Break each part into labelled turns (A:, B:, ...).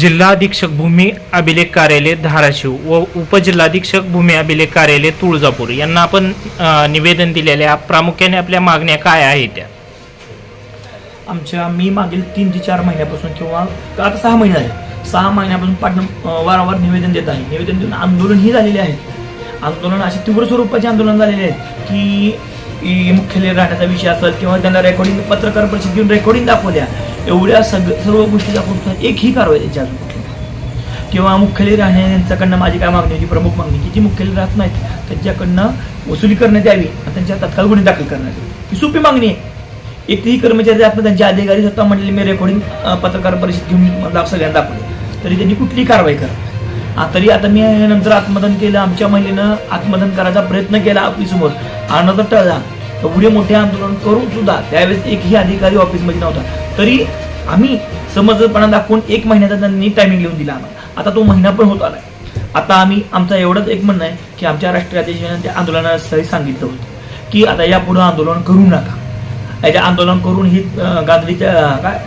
A: जिल्हा अधीक्षक भूमी अभिलेख कार्यालय धाराशिव व उपजिल्हाधीक्षक भूमी अभिलेख कार्यालय तुळजापूर. यांना आपण निवेदन दिलेले आहे. प्रामुख्याने आपल्या मागण्या काय आहेत त्या?
B: आमच्या मी मागील तीन ते चार महिन्यापासून किंवा आता सहा महिने झाले? सहा महिन्यापासून पाटण वारंवार निवेदन देत आहे. निवेदन देऊन आंदोलनही झालेले आहे. आंदोलन असे तीव्र स्वरूपाचे आंदोलन झालेले आहेत की ई मुख्यालय राहण्याचा विषय असेल किंवा त्यांना रेकॉर्डिंग पत्रकार परिषद घेऊन रेकॉर्डिंग दाखवल्या एवढ्या सग सर्व गोष्टी दाखवून सुद्धा एकही कारवाई त्यांची अजून कुठली किंवा मुख्यालय राहणे यांच्याकडनं माझी काय मागणी होती प्रमुख मागणी की जी मुख्यालय राहत नाहीत त्यांच्याकडनं वसुली करण्यात यावी आणि त्यांच्या तत्काळ गुन्हे दाखल करण्यात यावी. ही सोपी मागणी आहे. एकही कर्मचारी आपण त्यांचे अधिकारी स्वतः म्हणलेले मी रेकॉर्डिंग पत्रकार परिषद घेऊन मी सगळ्यांना दाखवले तरी त्यांनी कुठलीही कारवाई करा. तरी आता मी नंतर आत्मदन केलं आमच्या महिलेनं आत्मदन करायचा प्रयत्न केला ऑफिसमोर आनंद टळला. एवढे मोठे आंदोलन करून सुद्धा त्यावेळेस एकही अधिकारी ऑफिसमध्ये नव्हता. तरी आम्ही समजपणा दाखवून एक महिन्याचा त्यांनी टायमिंग लिहून दिला आम्हाला. आता तो महिना पण होत आलाय. आता आम्ही आमचं एवढंच एक म्हणणं आहे की आमच्या राष्ट्रीय अध्यक्षांनी आंदोलनास्थळी सांगितलं होतं की आता यापुढं आंदोलन करू नका. याच्या आंदोलन करून ही अं, काय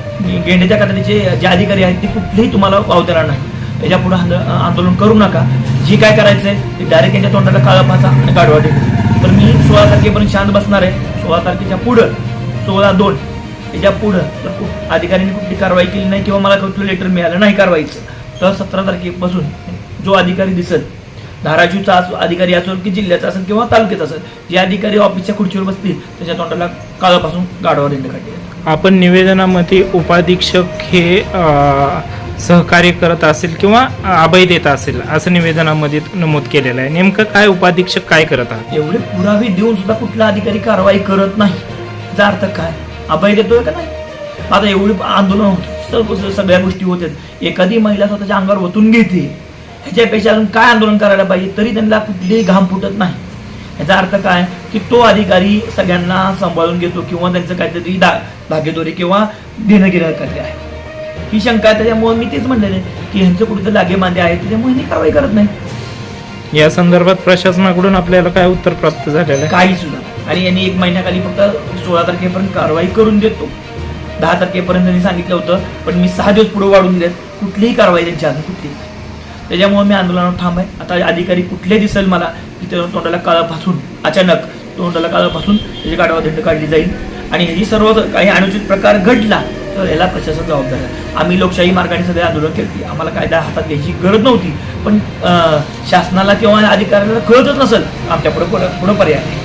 B: गेंड्याच्या कातडीचे जे अधिकारी आहेत ते कुठलेही तुम्हाला वाव देणार नाही. याच्यापुढे आंदोलन करू नका. जी काय करायचं आहे ते डायरेक्ट यांच्या तोंडाला काळा पाचा आणि गाडवा तर मी सोळा तारखेपर्यंत शांत बसणार आहे. सोळा तारखेच्या पुढं सोळा दोन याच्या पुढं अधिकाऱ्यांनी कुठली कारवाई केली नाही किंवा मला कुठलं लेटर मिळालं नाही कारवाईचं. तर सतरा तारखेपासून जो अधिकारी दिसत धाराशिवचा असो अधिकारी असो की जिल्ह्याचा असेल किंवा तालुक्याचा असेल जे अधिकारी ऑफिसच्या खुर्चीवर बसतील त्याच्या तोंडाला काळापासून गाडवा रेंड काढली
A: आपण निवेदनामध्ये उपाधीक्षक हे सहकार्य करत असेल किंवा अभय देत असेल असं निवेदनामध्ये नमूद केलेलं आहे. नेमकं काय उपाधीक्षक काय करत आहात?
B: एवढे पुरावे देऊन सुद्धा कुठला अधिकारी कारवाई करत नाही. याचा अर्थ काय? अभय देतोय का नाही? आता एवढे आंदोलन होत. सर्व सगळ्या गोष्टी होत्यात एखादी महिला स्वतःच्या अंगावर ओतून घेते. ह्याच्यापेक्षा अजून काय आंदोलन करायला पाहिजे? तरी त्यांना कुठलीही घाम फुटत नाही. याचा अर्थ काय? की तो अधिकारी सगळ्यांना सांभाळून घेतो किंवा त्यांचं काहीतरी दा धागेदोरी किंवा देणं घेणं करते आहे. ही शंका आहे त्याच्यामुळे मी तेच म्हणलेले की ह्यांचं कुठे लागे मांदे आहे त्याच्यामुळे ह्यांनी कारवाई करत नाही.
A: या संदर्भात प्रशासनाकडून आपल्याला काय उत्तर प्राप्त झालेलं आहे?
B: काही सुद्धा आणि यांनी एक महिन्याखाली फक्त सोळा तारखेपर्यंत कारवाई करून देतो दहा तारखेपर्यंत त्यांनी सांगितलं होतं पण मी सहा दिवस पुढे वाढून दिलेत. कुठलीही कारवाई त्यांची अजून कुठली त्याच्यामुळे मी आंदोलनावर थांब आहे. आता अधिकारी कुठले दिसेल मला की त्या तोंडाला काळं फासून अचानक तोंडाला काळं फासून त्याची गाडवा दंड काढली जाईल. आणि ह्याची सर्व काही अनुचित प्रकार घडला तर याला प्रशासन जबाबदार आहे. आम्ही लोकशाही मार्गाने सगळे आंदोलन केली आम्हाला कायदा हातात घ्यायची गरज नव्हती. पण शासनाला किंवा अधिकाऱ्याला कळतच नसेल आमच्या पुढं पुढं पर्याय नाही.